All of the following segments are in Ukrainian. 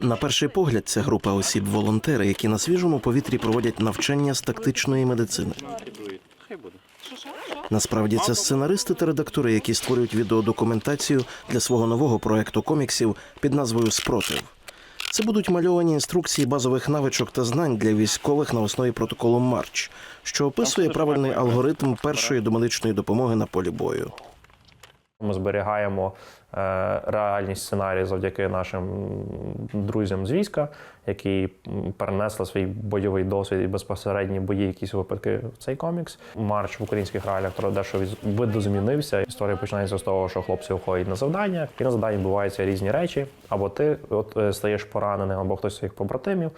На перший погляд, це група осіб волонтери, які на свіжому повітрі проводять навчання з тактичної медицини. Насправді це сценаристи та редактори, які створюють відеодокументацію для свого нового проекту коміксів під назвою Спротив. Це будуть мальовані інструкції базових навичок та знань для військових на основі протоколу Марч, що описує правильний алгоритм першої домедичної допомоги на полі бою. Ми зберігаємо е, реальні сценарії завдяки нашим друзям з війська, які перенесли свій бойовий досвід і безпосередні бої, якісь випадки в цей комікс. Марш в українських реаліях дещо видозмінився. Історія починається з того, що хлопці виходять на завдання, і на завданні відбуваються різні речі. Або ти от е, стаєш пораненим, або хтось з своїх побратимів,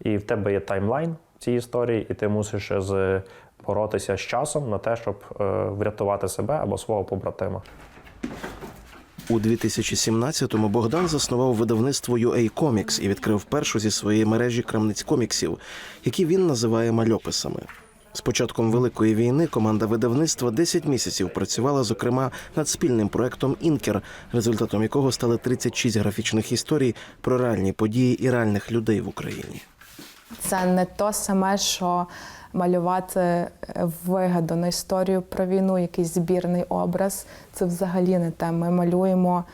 і в тебе є таймлайн цій історії, і ти мусиш з боротися з часом на те, щоб е, врятувати себе або свого побратима. У 2017-му Богдан заснував видавництво UA Comics і відкрив першу зі своєї мережі крамниць коміксів, які він називає мальописами. З початком Великої війни команда видавництва 10 місяців працювала, зокрема, над спільним проектом Інкер, результатом якого стали 36 графічних історій про реальні події і реальних людей в Україні. Це не то саме, що малювати е, вигадану історію про війну, якийсь збірний образ. Це взагалі не те. Ми малюємо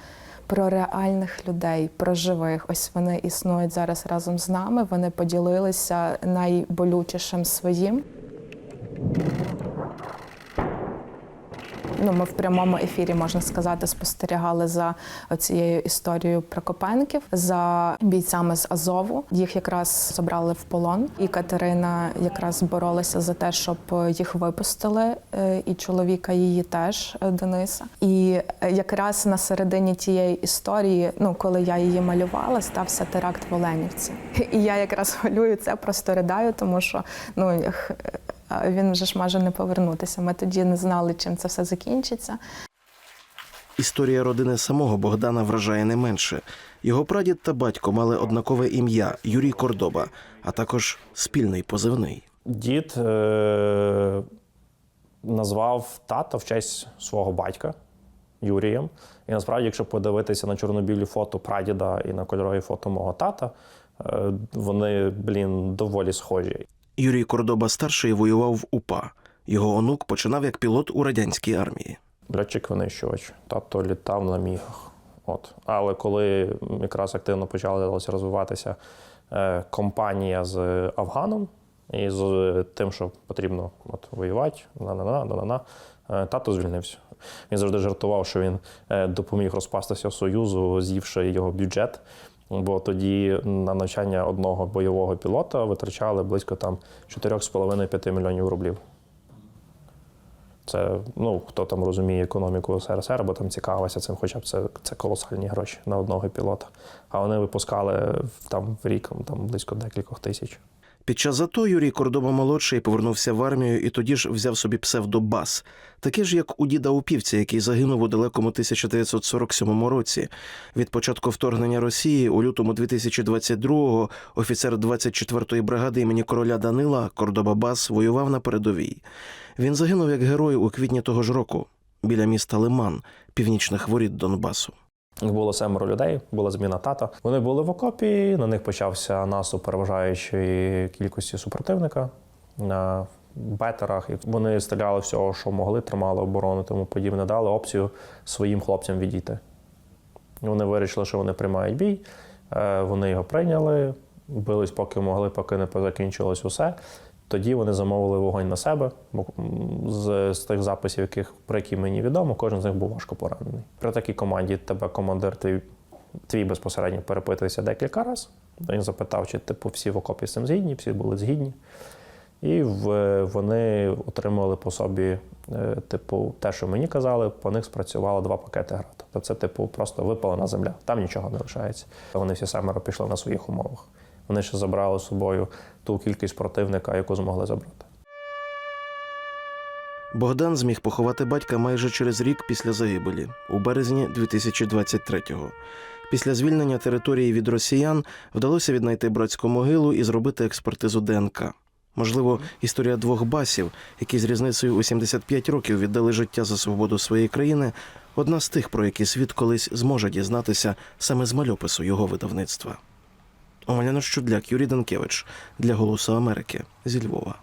про реальних людей, про живих. Ось вони існують зараз разом з нами. Вони поділилися найболючішим своїм. Ну, ми в прямому ефірі, можна сказати, спостерігали за цією історією Прокопенків, за бійцями з Азову. Їх якраз забрали в полон. І Катерина якраз боролася за те, щоб їх випустили, е, і чоловіка її теж е, Дениса. І е, якраз на середині тієї історії, ну коли я її малювала, стався теракт в Оленівці. І я якраз малюю це, просто ридаю, тому що ну він вже ж може не повернутися. Ми тоді не знали, чим це все закінчиться. Історія родини самого Богдана вражає не менше. Його прадід та батько мали однакове ім'я Юрій Кордоба, а також спільний позивний. Дід е- назвав тата в честь свого батька Юрієм. І насправді, якщо подивитися на чорнобілі фото прадіда і на кольорові фото мого тата, е- вони, блін, доволі схожі. Юрій Кордоба старший воював в УПА. Його онук починав як пілот у радянській армії. Льотчик винищувач. Тато літав на мігах. От. Але коли якраз активно почала розвиватися е, компанія з Афганом і з тим, що потрібно от, воювати, на-на-на, на-на-на, е, тато звільнився. Він завжди жартував, що він е, допоміг розпастися Союзу, з'ївши його бюджет. Бо тоді на навчання одного бойового пілота витрачали близько там 4,5-5 мільйонів рублів. Це ну хто там розуміє економіку СРСР, або там цікавився цим, хоча б це, це колосальні гроші на одного пілота. А вони випускали там в рік там близько декількох тисяч. Під час АТО Юрій Кордоба молодший повернувся в армію і тоді ж взяв собі псевдобас, таке ж як у діда Упівця, який загинув у далекому 1947 році. Від початку вторгнення Росії у лютому 2022-го офіцер 24-ї бригади імені короля Данила Кордоба Бас воював на передовій. Він загинув як герой у квітні того ж року біля міста Лиман, північних воріт Донбасу. Було семеро людей, була зміна тата. Вони були в окопі. На них почався наступ переважаючої кількості супротивника на бетерах. Вони стріляли всього, що могли, тримали оборону, тому подібне, дали опцію своїм хлопцям відійти. Вони вирішили, що вони приймають бій. Е, Вони його прийняли, бились, поки могли, поки не закінчилось усе. Тоді вони замовили вогонь на себе. бо з, з тих записів, яких про які мені відомо, кожен з них був важко поранений. При такій команді тебе командир твій, твій безпосередньо перепитується декілька разів. Він запитав, чи типу всі в окопі з цим згідні, всі були згідні. І в, вони отримали по собі, е, типу, те, що мені казали, по них спрацювало два пакети град. Тобто це, типу, просто випалена земля, там нічого не лишається. Вони всі семеро пішли на своїх умовах. Вони ще забрали з собою ту кількість противника, яку змогли забрати. Богдан зміг поховати батька майже через рік після загибелі, у березні 2023-го. Після звільнення території від росіян вдалося віднайти братську могилу і зробити експертизу ДНК. Можливо, історія двох басів, які з різницею у 75 років віддали життя за свободу своєї країни, одна з тих, про які світ колись зможе дізнатися саме з мальопису його видавництва. Омеляна Щудляк, Юрій Данкевич для Голосу Америки зі Львова.